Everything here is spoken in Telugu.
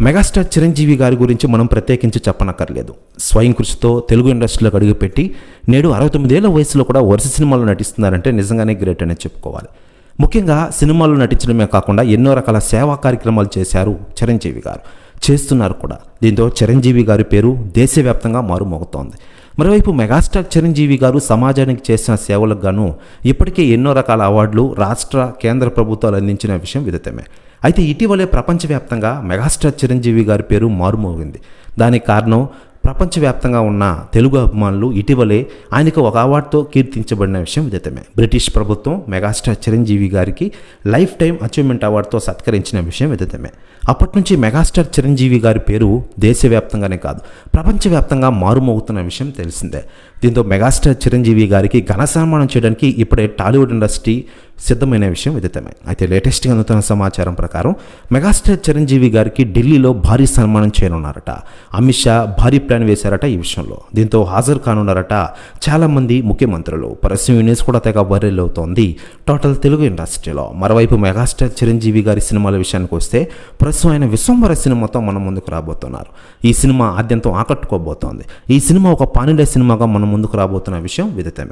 మెగాస్టార్ చిరంజీవి గారి గురించి మనం ప్రత్యేకించి చెప్పనక్కర్లేదు. స్వయం కృషితో తెలుగు ఇండస్ట్రీలోకి అడుగుపెట్టి నేడు అరవై తొమ్మిదేళ్ళ వయసులో కూడా వరుస సినిమాల్లో నటిస్తున్నారంటే నిజంగానే గ్రేట్ అనే చెప్పుకోవాలి. ముఖ్యంగా సినిమాల్లో నటించడమే కాకుండా ఎన్నో రకాల సేవా కార్యక్రమాలు చేశారు చిరంజీవి గారు. చేస్తున్నారు కూడా. దీంతో చిరంజీవి గారి పేరు దేశవ్యాప్తంగా మారుమోగుతోంది. మరోవైపు మెగాస్టార్ చిరంజీవి గారు సమాజానికి చేసిన సేవలకు గాను ఇప్పటికే ఎన్నో రకాల అవార్డులు రాష్ట్ర కేంద్ర ప్రభుత్వాలు అందించిన విషయం విదితమే అయితే ఇటీవలే ప్రపంచవ్యాప్తంగా మెగాస్టార్ చిరంజీవి గారి పేరు మారుమోగింది. దానికి కారణం ప్రపంచవ్యాప్తంగా ఉన్న తెలుగు అభిమానులు ఇటీవలే ఆయనకు ఒక అవార్డుతో కీర్తించబడిన విషయం విదితమే. బ్రిటిష్ ప్రభుత్వం మెగాస్టార్ చిరంజీవి గారికి లైఫ్ టైం అచీవ్మెంట్ అవార్డుతో సత్కరించిన విషయం విదితమే. అప్పటి నుంచి మెగాస్టార్ చిరంజీవి గారి పేరు దేశవ్యాప్తంగానే కాదు ప్రపంచవ్యాప్తంగా మారుమోగుతున్న విషయం తెలిసిందే. దీంతో మెగాస్టార్ చిరంజీవి గారికి ఘన సన్మానం చేయడానికి ఇప్పుడే టాలీవుడ్ ఇండస్ట్రీ సిద్ధమైన విషయం విదితమే అయితే లేటెస్ట్గా అందుతున్న సమాచారం ప్రకారం మెగాస్టార్ చిరంజీవి గారికి ఢిల్లీలో భారీ సన్మానం చేయనున్నారట. అమిత్ షా భారీ ప్లాన్ వేశారట ఈ విషయంలో. దీంతో హాజరు కానున్నారట చాలామంది ముఖ్యమంత్రులు. పరస్యం యూనిస్ కూడా తెగ వైరల్ అవుతోంది. టోటల్ తెలుగు ఇండస్ట్రీలో. మరోవైపు మెగాస్టార్ చిరంజీవి గారి సినిమాల విషయానికి వస్తే ప్రస్తుతం ఆయన విశ్వంబర సినిమాతో మన ముందుకు రాబోతున్నారు. ఈ సినిమా ఆద్యంతం ఆకట్టుకోబోతోంది. ఈ సినిమా ఒక పానిడే సినిమాగా మన ముందుకు రాబోతున్న విషయం విదితమే